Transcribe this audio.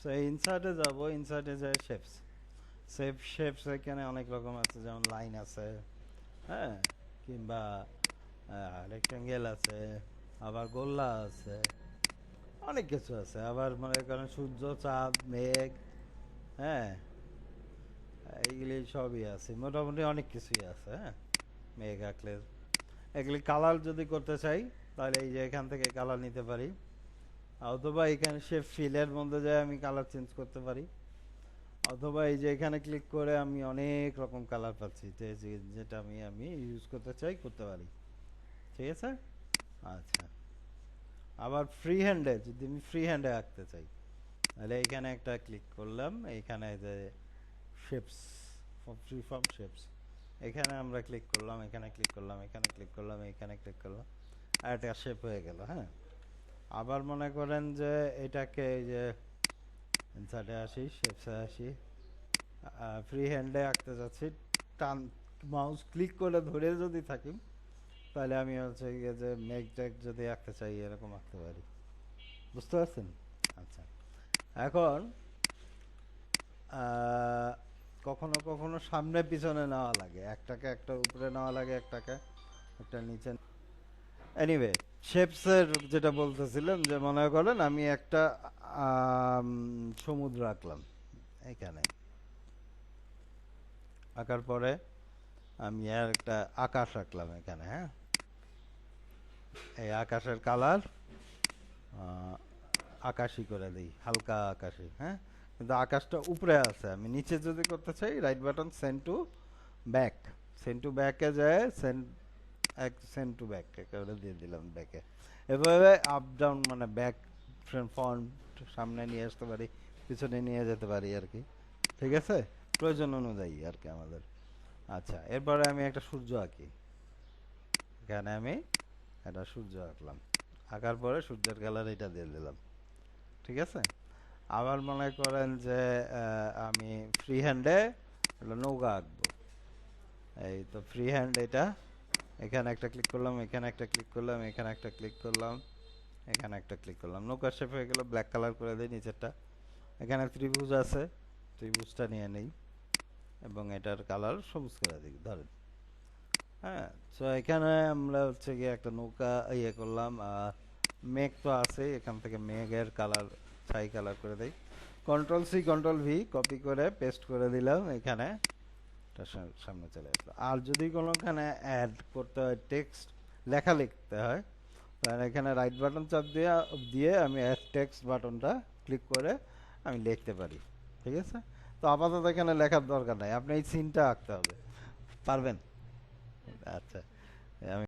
So ইনসার্টে যাব ইনসার্টে যায় shapes shape shapes এখানে অনেক রকম আছে, যেমন লাইন আছে হ্যাঁ? কিংবা রেক্টাঙ্গেল আছে, আবার গোল্লা আছে, অনেক কিছু আছে। আবার মনে করেন সূর্য, চাঁদ, মেঘ হ্যাঁ? এইগুলি সবই আছে। মোটামুটি অনেক কিছুই আছে হ্যাঁ? মেঘ আঁকলে। এগুলি কালার যদি করতে চাই, তাহলে এই যে এখান থেকে কালার নিতে পারি। অথবা এখানে সে ফিলের মধ্যে যায়, আমি কালার চেঞ্জ করতে পারি। অথবা এই যে এখানে ক্লিক করে আমি অনেক রকম কালার পাচ্ছি যেটা আমি আমি ইউজ করতে চাই, করতে পারি। ঠিক আছে? আচ্ছা। আবার ফ্রি হ্যান্ডে যদি আমি ফ্রি হ্যান্ডে আঁকতে চাই, তাহলে এইখানে একটা ক্লিক করলাম এইখানে যে শেপস ফ্রি ফর্ম শেপস এখানে আমরা ক্লিক করলাম, এখানে ক্লিক করলাম, এখানে ক্লিক করলাম, এখানে ক্লিক করলাম, আর একটা শেপ হয়ে গেল হ্যাঁ? আবার মনে করেন যে এটাকে এই যে ইনসার্টে আসি শেপসে আসি ফ্রি হ্যান্ডে আঁকতে যাচ্ছি, টান মাউস ক্লিক করে ধরে যদি থাকি, তাহলে আমি হচ্ছে গিয়ে যে মেঘ টেক যদি আঁকতে চাই, এরকম আঁকতে পারি। বুঝতে পারছেন? আচ্ছা। এখন কখনো কখনো সামনে পিছনে নেওয়া লাগে। একটাকে একটা উপরে নেওয়া লাগে, একটাকে, একটা নিচে এনিওয়ে শেপসের যেটা বলতেছিলাম যে মনে করেন আমি একটা সমুদ্র আঁকলাম এখানে। আঁকার পরে আমি আর একটা আকাশ আঁকলাম এখানে হ্যাঁ? এই আকাশের কালার আকাশি করে দিই, হালকা আকাশি হ্যাঁ? কিন্তু আকাশটা উপরে আছে, আমি নিচে যদি করতে চাই right button send to back send to ব্যাকে যায় সেন্ড এক সেন্ট টু ব্যাক একেবারে দিয়ে দিলাম ব্যাকে এভাবে আপ ডাউন মানে ব্যাক ফ্রন্ট সামনে নিয়ে আসতে পারি, পিছনে নিয়ে যেতে পারি আর কি। ঠিক আছে? প্রয়োজন অনুযায়ী আর কি আমাদের। আচ্ছা এরপরে আমি একটা সূর্য আঁকি। এখানে আমি একটা সূর্য আঁকলাম। আঁকার পরে সূর্যের কালার এটা দিয়ে দিলাম। ঠিক আছে? আবার মনে করেন যে আমি ফ্রি হ্যান্ডে নৌকা আঁকবো। এই তো ফ্রি হ্যান্ড এটা এখানে একটা ক্লিক করলাম, এখানে একটা ক্লিক করলাম, এখানে একটা ক্লিক করলাম, এখানে একটা ক্লিক করলাম। নৌকার শেপ হয়ে গেল ব্ল্যাক কালার করে দিই নিচেরটা। এখানে ত্রিভুজ আছে, ত্রিভুজটা নিয়ে নেই, এবং এটার কালার সবুজ করে দিই, ধরেন। হ্যাঁ তো এখানে আমরা হচ্ছে গিয়ে একটা নৌকা ইয়ে করলাম মেঘ তো আছে এখান থেকে মেঘের কালার ছাই কালার করে দেই। Control C control V copy করে পেস্ট করে দিলাম এখানে। এটা সামনে চলে আসলো। আর যদি কোনোখানে অ্যাড করতে হয় টেক্সট লেখা লিখতে হয়, তাহলে এখানে রাইট বাটন চাপ দিয়ে দিয়ে আমি অ্যাড টেক্সট বাটনটা ক্লিক করে আমি লিখতে পারি। ঠিক আছে? তো আপাতত এখানে লেখার দরকার নাই। আপনি এই সিনটা আঁকতে হবে। পারবেন? আচ্ছা। আমি